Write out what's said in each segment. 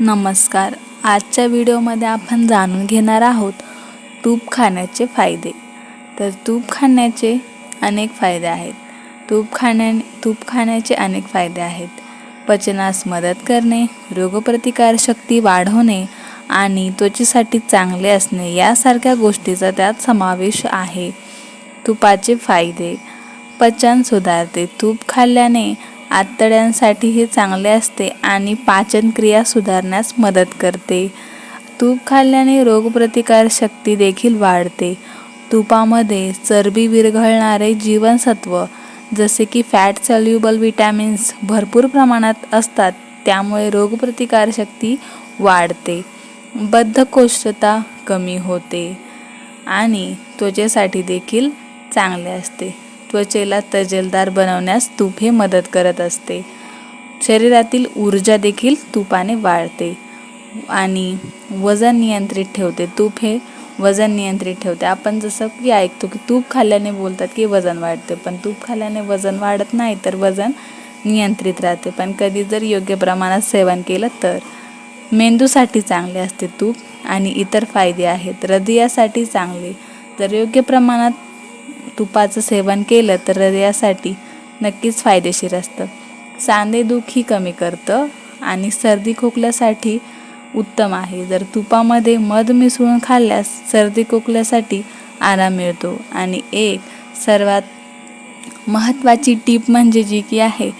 नमस्कार. आजच्या व्हिडिओमध्ये आपण जाणून घेणार आहोत तूप खाण्याचे फायदे. तर तूप खाण्याचे अनेक फायदे आहेत. तूप खाण्या तूप खाण्याचे अनेक फायदे आहेत. पचनास मदत करणे रोगप्रतिकारशक्ती वाढवणे आणि त्वचेसाठी चांगले असणे यासारख्या गोष्टीचा त्यात समावेश आहे. तुपाचे फायदे. पचन सुधारते. तूप खाल्ल्याने आतड्यांसाठी हे चांगले असते आणि पाचनक्रिया सुधारण्यास मदत करते. तूप खाल्ल्याने रोगप्रतिकारशक्ती देखील वाढते. तुपामध्ये चरबी विरघळणारे जीवनसत्व जसे की फॅट सल्युबल विटॅमिन्स भरपूर प्रमाणात असतात त्यामुळे रोगप्रतिकारशक्ती वाढते. बद्धकोष्ठता कमी होते आणि त्वचेसाठी देखील चांगले असते. त्वचेला तजेलदार बनवण्यास तूप हे मदत करत असते. शरीरातील ऊर्जा देखील तुपाने वाढते आणि वजन नियंत्रित ठेवते. तूप हे वजन नियंत्रित ठेवते. आपण जसं की ऐकतो की तूप खाल्ल्याने बोलतात की वजन वाढते पण तूप खाल्ल्याने वजन वाढत नाही तर वजन नियंत्रित राहते. पण कधी जर योग्य प्रमाणात सेवन केलं तर मेंदूसाठी चांगले असते तूप आणि इतर फायदे आहेत. हृदयासाठी चांगले. जर योग्य प्रमाणात तुपाचं सेवन केलं तर हृदयासाठी नक्कीच फायदेशीर असतं. सांधेदुखी कमी करतं आणि सर्दी खोकल्यासाठी उत्तम आहे. जर तुपामध्ये मध मिसळून खाल्ल्यास सर्दी खोकल्यासाठी आराम मिळतो. आणि एक सर्वात महत्त्वाची टीप म्हणजे जी की आहे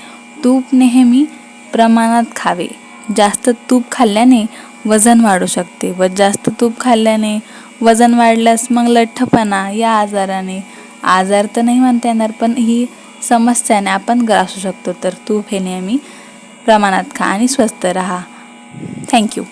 तूप नेहमी प्रमाणात खावे. जास्त तूप खाल्ल्याने वजन वाढू शकते व जास्त तूप खाल्ल्याने वजन वाढल्यास मग लठ्ठपणा या आजाराने आजार तर नाही म्हणता येणार पण ही समस्याने आपण ग्रासू शकतो. तर तूप हे नेहमी प्रमाणात खा आणि स्वस्त राहा. थँक्यू